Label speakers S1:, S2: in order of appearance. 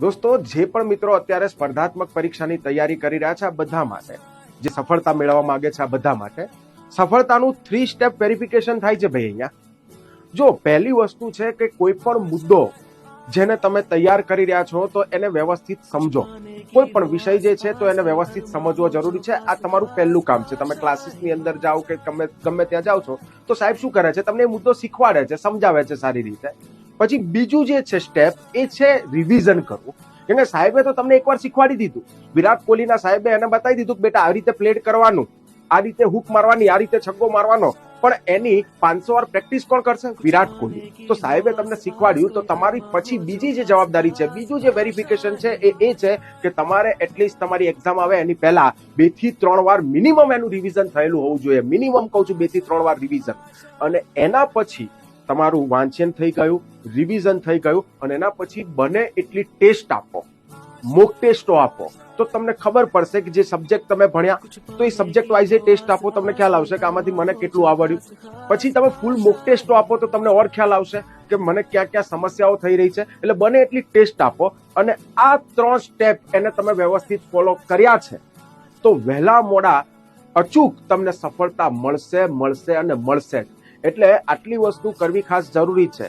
S1: દોસ્તો, જે પણ મિત્રો અત્યારે સ્પર્ધાત્મક પરીક્ષાની તૈયારી કરી રહ્યા છે આ બધા માટે, જે સફળતા મેળવવા માંગે છે આ બધા માટે, સફળતાનું થ્રી સ્ટેપ વેરિફિકેશન થાય છે ભાઈ અહીંયા. જો પહેલી વસ્તુ છે કે કોઈ પણ મુદ્દો જેને તમે તૈયાર કરી રહ્યા છો, તો એને વ્યવસ્થિત સમજો. કોઈ પણ વિષય જે છે, તો એને વ્યવસ્થિત સમજવો જરૂરી છે. આ તમારું પહેલું કામ છે. તમે ક્લાસીસની અંદર જાઓ કે ગમે ગમે ત્યાં જાઓ છો, તો સાહેબ શું કરે છે? તમને એ મુદ્દો શીખવાડે છે, સમજાવે છે સારી રીતે. પછી બીજું જે છે સ્ટેપ એ છે રિવિઝન કરવું. કેમ કે સાહેબે તો તમને એકવાર શીખવાડી દીધું. વિરાટ કોહલીના સાહેબે એને બતાવી દીધું કે બેટા, આ રીતે પ્લેટ કરવાનું, આ રીતે હુક મારવાની, આ રીતે છગ્ગો મારવાનો. પણ એની પાંચસો વાર પ્રેક્ટિસ કોણ કરશે? વિરાટ કોહલી. તો સાહેબે તમને શીખવાડ્યું, તો તમારી પછી બીજી જે જવાબદારી છે, બીજું જે વેરિફિકેશન છે, એ એ છે કે તમારે એટલીસ્ટ તમારી એક્ઝામ આવે એની પહેલા બેથી ત્રણ વાર મિનિમમ એનું રિવિઝન થયેલું હોવું જોઈએ. મિનિમમ કહું છું બેથી ત્રણ વાર રિવિઝન અને એના પછી તમારું વાંચન થઈ ગયું રિવિઝન થઈ ગયું, અને એના પછી બને એટલી ટેસ્ટ આપો. મોક ટેસ્ટો આપો. તો તમને ખબર પડશે કે જે સબ્જેક્ટ તમે ભણ્યા, તો એ સબ્જેક્ટ વાઇઝ ટેસ્ટ આપો, તમને ખ્યાલ આવશે કે આમાંથી મને કેટલું આવડ્યું. પછી તમે ફૂલ મોક ટેસ્ટો આપો, તો તમને ઓર ખ્યાલ આવશે કે મને ક્યાં ક્યાં સમસ્યાઓ થઈ રહી છે. એટલે બને એટલી ટેસ્ટ આપો, અને આ ત્રણ સ્ટેપ એને તમે વ્યવસ્થિત ફોલો કર્યા છે. તો વહેલા મોડા અચૂક તમને સફળતા મળશે મળશે અને મળશે. એટલે આટલી વસ્તુ કરવી ખાસ જરૂરી છે.